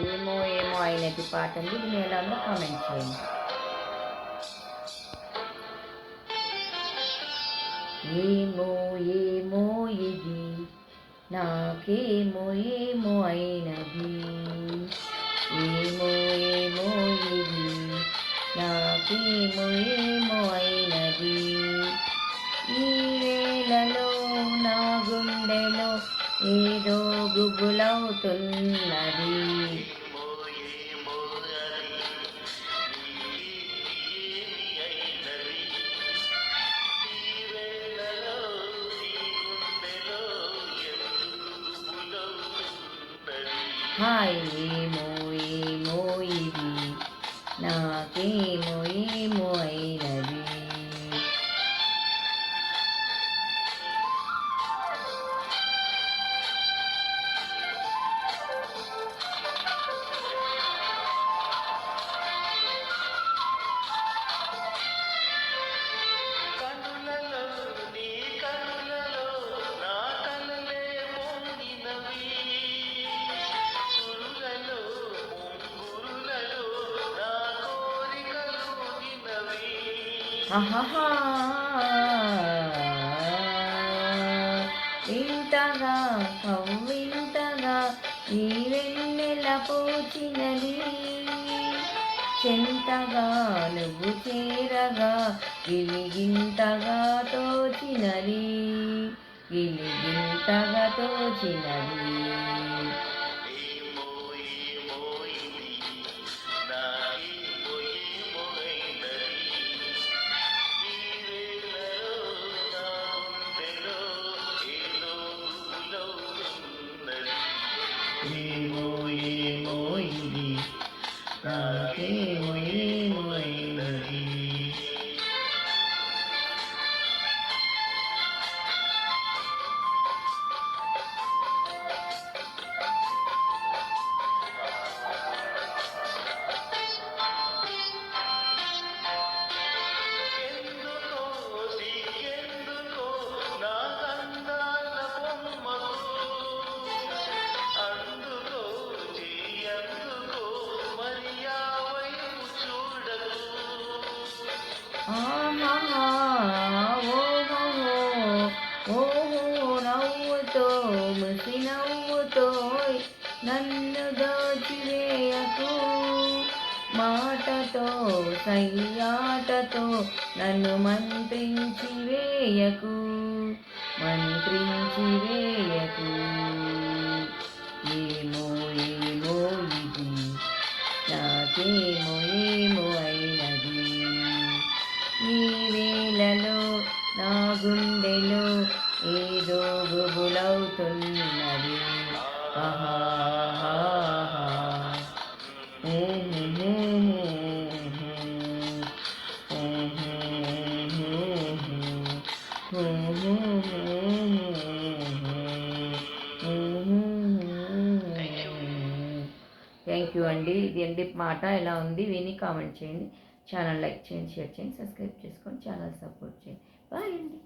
ఏమో ఏమో అయినది పాట అండి ఇది ఎలా ఉందో కామెంట్ చేయండి ఏమో ఏమో ఇది నాకేమో ఏమో అయినది ఏమో ఏమో ఇది నాకేమో గుబులవుతున్నది హాయ్ ఏమో ఏమో ఇది నాకేమో ఏమో అయినది ఆహాహా. ఇంతగా కవ్వింతగా ఈ వెన్నెల పోచినది. చెంతగా నువ్వు చేరగా గిలిగింతగా తోచినది. గిలిగింతగా తోచినది. ఏమో ఏమో ఇది నాకేమో ఏమో నవ్వుతో ముసి నవ్వుతో నన్ను దోచివేయకు. మాటతో సయ్యాటతో నన్ను మంత్రించి వేయకు మంత్రించి వేయకు ఏమో ఏమో ఇది నాకే వేళలో నా గుండెలో ఏదో గుబులవుతున్నది. థ్యాంక్ యూ అండి ఇది ఎండి మాట ఎలా ఉంది విని కామెంట్ చేయండి ఛానల్ లైక్ చేయండి షేర్ చేయండి సబ్స్క్రైబ్ చేసుకొని ఛానల్ సపోర్ట్ చేయండి బాయ్ అండి.